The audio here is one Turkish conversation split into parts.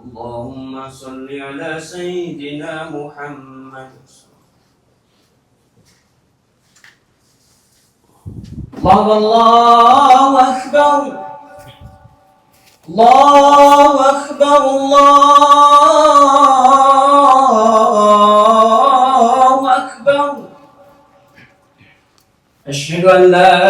اللهم صل على سيدنا محمد. الله الله أكبر. الله أكبر. الله أكبر. أشهد أن لا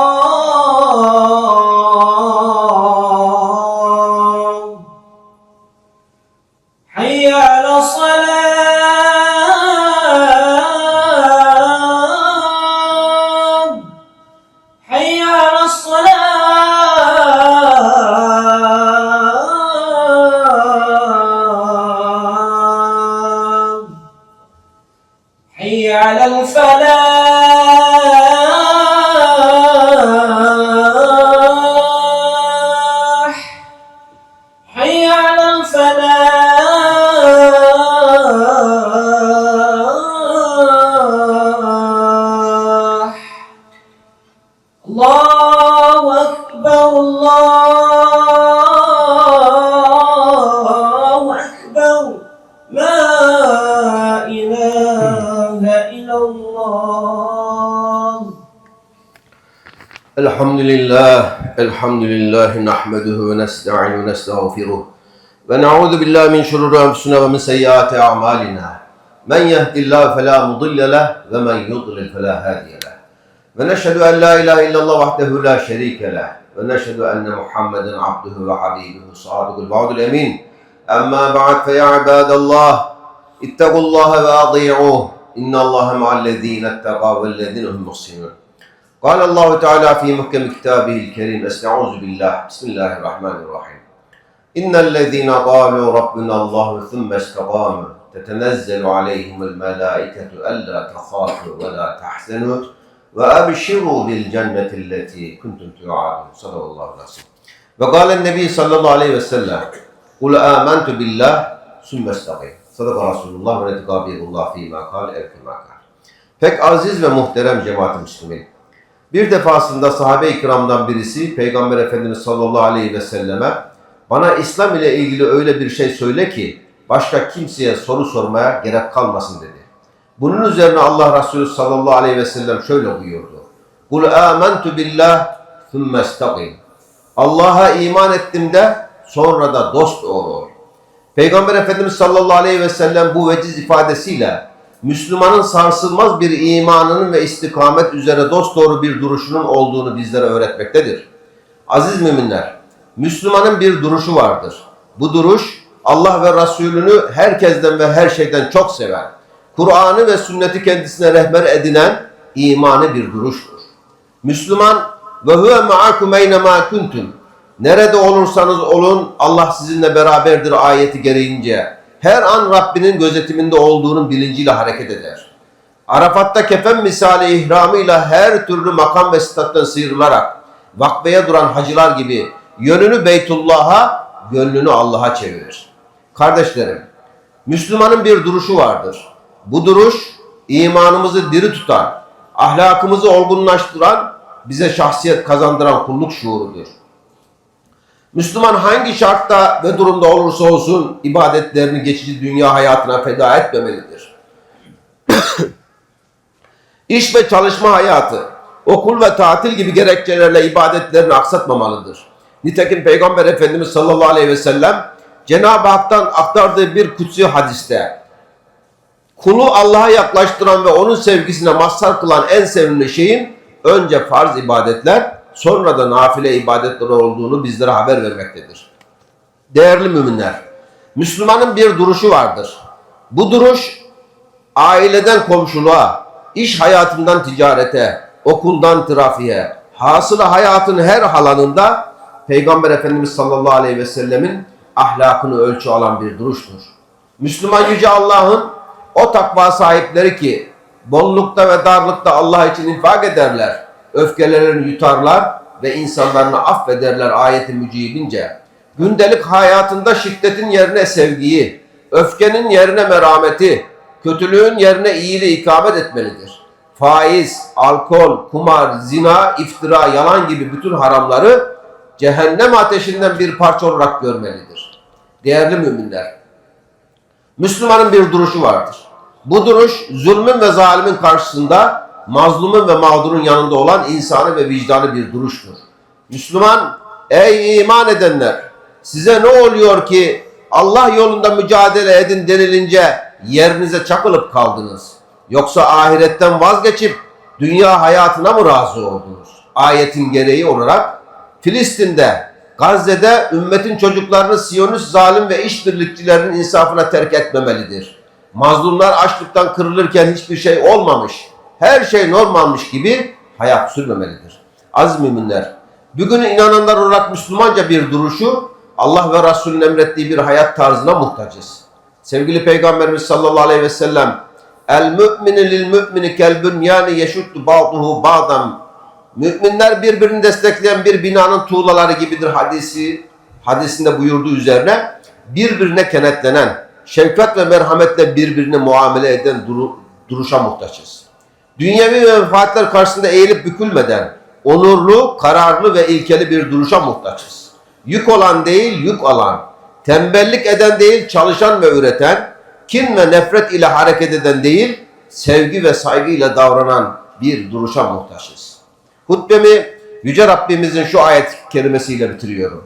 fala الحمد لله الحمد لله نحمده ونستعين ونستغفره ونعوذ بالله من شرور أنفسنا ومن سيئات أعمالنا. من يهد الله فلا مضل له ومن يضلل فلا هادي له. ونشهد أن لا إله إلا الله وحده لا شريك له. ونشهد أن محمدا عبده وحبيبه صادق الوعد الأمين. أما بعد فيا عباد الله اتقوا الله وأطيعوه. إن الله مع الذين اتقوا والذين هم محسنون. قال الله تعالى في محكم كتابه الكريم استعوذ بالله. بسم الله الرحمن الرحيم. إن الذين قالوا ربنا الله ثم استقاموا تتنزل عليهم الملائكة ألا تخافوا ولا تحزنوا وأبشروا بالجنة التي كنتم توعدون. صدق الله العظيم وقال النبي صلى الله عليه وسلم قل آمنت بالله ثم استقيم. صدق رسول الله ونتقابل الله فيما قال ev فيما قال. Pek aziz ve muhterem cemaat-i Müslümin. Bir defasında sahabe-i kiramdan birisi Peygamber Efendimiz sallallahu aleyhi ve selleme bana İslam ile ilgili öyle bir şey söyle ki başka kimseye soru sormaya gerek kalmasın dedi. Bunun üzerine Allah Resulü sallallahu aleyhi ve sellem şöyle buyurdu. Kul amentu billah thumma istaqim. Allah'a iman ettim de sonra da dost ol. Peygamber Efendimiz sallallahu aleyhi ve sellem bu veciz ifadesiyle Müslümanın sarsılmaz bir imanının ve istikamet üzere dosdoğru bir duruşunun olduğunu bizlere öğretmektedir. Aziz müminler, Müslümanın bir duruşu vardır. Bu duruş Allah ve Resulünü herkesten ve her şeyden çok sever. Kur'an'ı ve sünneti kendisine rehber edinen imanı bir duruştur. Müslüman ve huve ma'akum eynemâ. Nerede olursanız olun Allah sizinle beraberdir ayeti gereğince her an Rabbinin gözetiminde olduğunun bilinciyle hareket eder. Arafat'ta kefen misali ihramıyla her türlü makam ve stat'tan sıyrılarak vakfeye duran hacılar gibi yönünü Beytullah'a, gönlünü Allah'a çevirir. Kardeşlerim, Müslümanın bir duruşu vardır. Bu duruş imanımızı diri tutan, ahlakımızı olgunlaştıran, bize şahsiyet kazandıran kulluk şuurudur. Müslüman hangi şartta ve durumda olursa olsun ibadetlerini geçici dünya hayatına feda etmemelidir. İş ve çalışma hayatı, okul ve tatil gibi gerekçelerle ibadetlerini aksatmamalıdır. Nitekim Peygamber Efendimiz sallallahu aleyhi ve sellem Cenab-ı Hak'tan aktardığı bir kutsi hadiste kulu Allah'a yaklaştıran ve onun sevgisine mazhar kılan en sevimli şeyin önce farz ibadetler sonra da nafile ibadetler olduğunu bizlere haber vermektedir. Değerli müminler, Müslümanın bir duruşu vardır. Bu duruş aileden komşuluğa, iş hayatından ticarete, okuldan trafiğe, hasılı hayatın her alanında Peygamber Efendimiz sallallahu aleyhi ve sellemin ahlakını ölçü alan bir duruştur. Müslüman Yüce Allah'ın o takva sahipleri ki bollukta ve darlıkta Allah için infak ederler, öfkelerini yutarlar ve insanlarını affederler ayeti mücibince. Gündelik hayatında şiddetin yerine sevgiyi, öfkenin yerine merhameti, kötülüğün yerine iyiliği ikamet etmelidir. Faiz, alkol, kumar, zina, iftira, yalan gibi bütün haramları cehennem ateşinden bir parça olarak görmelidir. Değerli müminler, Müslümanın bir duruşu vardır. Bu duruş zulmün ve zalimin karşısında mazlumun ve mağdurun yanında olan insanı ve vicdanı bir duruştur. Müslüman, ey iman edenler size ne oluyor ki Allah yolunda mücadele edin denilince yerinize çakılıp kaldınız? Yoksa ahiretten vazgeçip dünya hayatına mı razı oldunuz? Ayetin gereği olarak Filistin'de, Gazze'de ümmetin çocuklarını Siyonist zalim ve işbirlikçilerinin insafına terk etmemelidir. Mazlumlar açlıktan kırılırken hiçbir şey olmamış, her şey normalmiş gibi hayat sürmemelidir. Aziz müminler, bugün inananlar olarak Müslümanca bir duruşu, Allah ve Resulünün emrettiği bir hayat tarzına muhtacız. Sevgili Peygamberimiz sallallahu aleyhi ve sellem, El mümini lil mümini kel bünyani yeşuddu ba'duhu ba'dan Müminler birbirini destekleyen bir binanın tuğlaları gibidir hadisi hadisinde buyurduğu üzerine birbirine kenetlenen, şefkat ve merhametle birbirine muamele eden duru- duruşa muhtaçız. Dünyevi menfaatler karşısında eğilip bükülmeden onurlu, kararlı ve ilkeli bir duruşa muhtaçız. Yük olan değil, yük alan, tembellik eden değil, çalışan ve üreten, kin ve nefret ile hareket eden değil, sevgi ve saygıyla davranan bir duruşa muhtaçız. Hutbemi Yüce Rabbimizin şu ayet kerimesiyle bitiriyorum.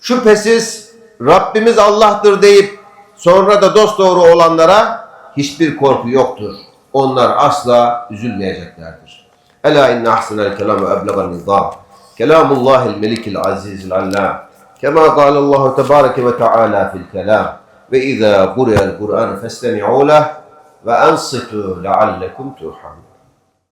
Şüphesiz Rabbimiz Allah'tır deyip sonra da dosdoğru olanlara hiçbir korku yoktur. Onlar asla üzülmeyeceklerdir. Ela inne ahsenel kelam ve eblegan nizam. Kelamullahil melikil azizil allam. Kema kâle Allahu tebâreke ve teâlâ fil kelam. Ve izâ kuriyel Kur'an festemi'û leh ve ensitu leallekum turhamun.